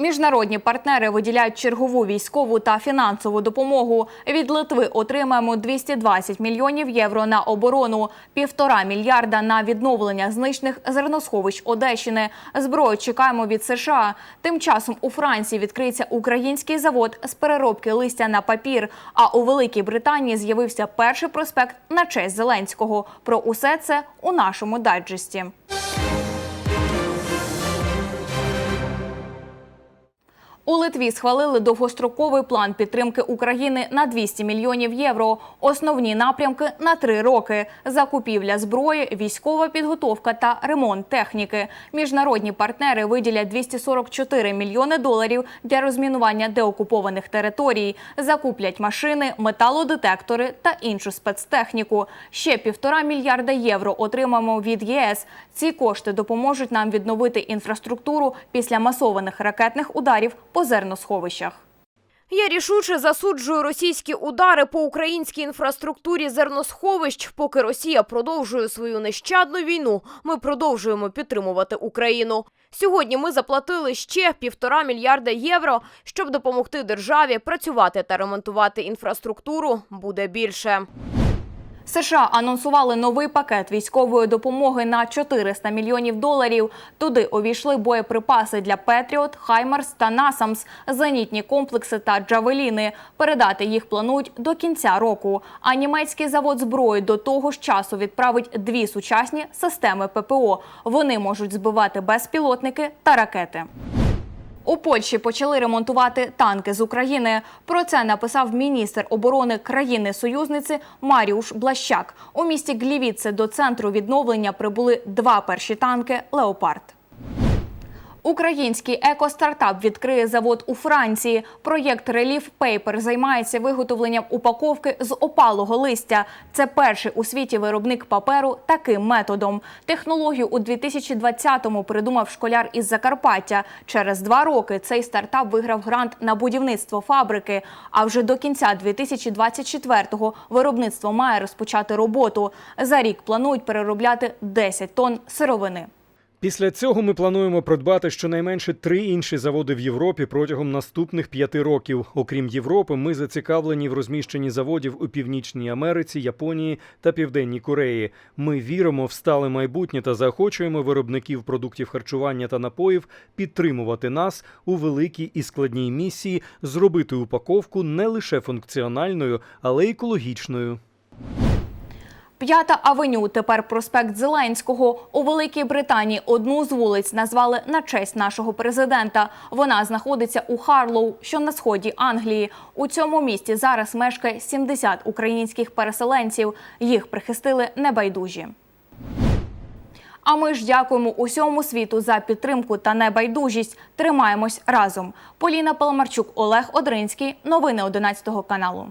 Міжнародні партнери виділяють чергову військову та фінансову допомогу. Від Литви отримаємо 220 мільйонів євро на оборону, півтора мільярда на відновлення знищених зерносховищ Одещини. Зброю чекаємо від США. Тим часом у Франції відкриється український завод з переробки листя на папір. А у Великій Британії з'явився перший проспект на честь Зеленського. Про усе це у нашому дайджесті. У Литві схвалили довгостроковий план підтримки України на 200 мільйонів євро. Основні напрямки на три роки: закупівля зброї, військова підготовка та ремонт техніки. Міжнародні партнери виділять 244 мільйони доларів для розмінування деокупованих територій. Закуплять машини, металодетектори та іншу спецтехніку. Ще півтора мільярда євро отримаємо від ЄС. Ці кошти допоможуть нам відновити інфраструктуру після масованих ракетних ударів по зерносховищах. Я рішуче засуджую російські удари по українській інфраструктурі зерносховищ. Поки Росія продовжує свою нещадну війну, ми продовжуємо підтримувати Україну. Сьогодні ми заплатили ще півтора мільярда євро, щоб допомогти державі працювати та ремонтувати інфраструктуру. Буде більше. США анонсували новий пакет військової допомоги на 400 мільйонів доларів. Туди увійшли боєприпаси для Петріот, Хаймарс та Насамс, зенітні комплекси та джавеліни. Передати їх планують до кінця року. А німецький завод зброї до того ж часу відправить дві сучасні системи ППО. Вони можуть збивати безпілотники та ракети. У Польщі почали ремонтувати танки з України. Про це написав міністр оборони країни-союзниці Маріуш Блащак. У місті Глівіце до центру відновлення прибули два перші танки Леопард. Український екостартап відкриє завод у Франції. Проєкт Relief Paper займається виготовленням упаковки з опалого листя. Це перший у світі виробник паперу таким методом. Технологію у 2020-му придумав школяр із Закарпаття. Через два роки цей стартап виграв грант на будівництво фабрики. А вже до кінця 2024-го виробництво має розпочати роботу. За рік планують переробляти 10 тонн сировини. Після цього ми плануємо придбати щонайменше три інші заводи в Європі протягом наступних п'яти років. Окрім Європи, ми зацікавлені в розміщенні заводів у Північній Америці, Японії та Південній Кореї. Ми віримо в стале майбутнє та заохочуємо виробників продуктів харчування та напоїв підтримувати нас у великій і складній місії зробити упаковку не лише функціональною, але й екологічною. П'ята авеню, тепер проспект Зеленського. У Великій Британії одну з вулиць назвали на честь нашого президента. Вона знаходиться у Харлоу, що на сході Англії. У цьому місті зараз мешкає 70 українських переселенців. Їх прихистили небайдужі. А ми ж дякуємо усьому світу за підтримку та небайдужість. Тримаємось разом. Поліна Паламарчук, Олег Одринський. Новини 11 каналу.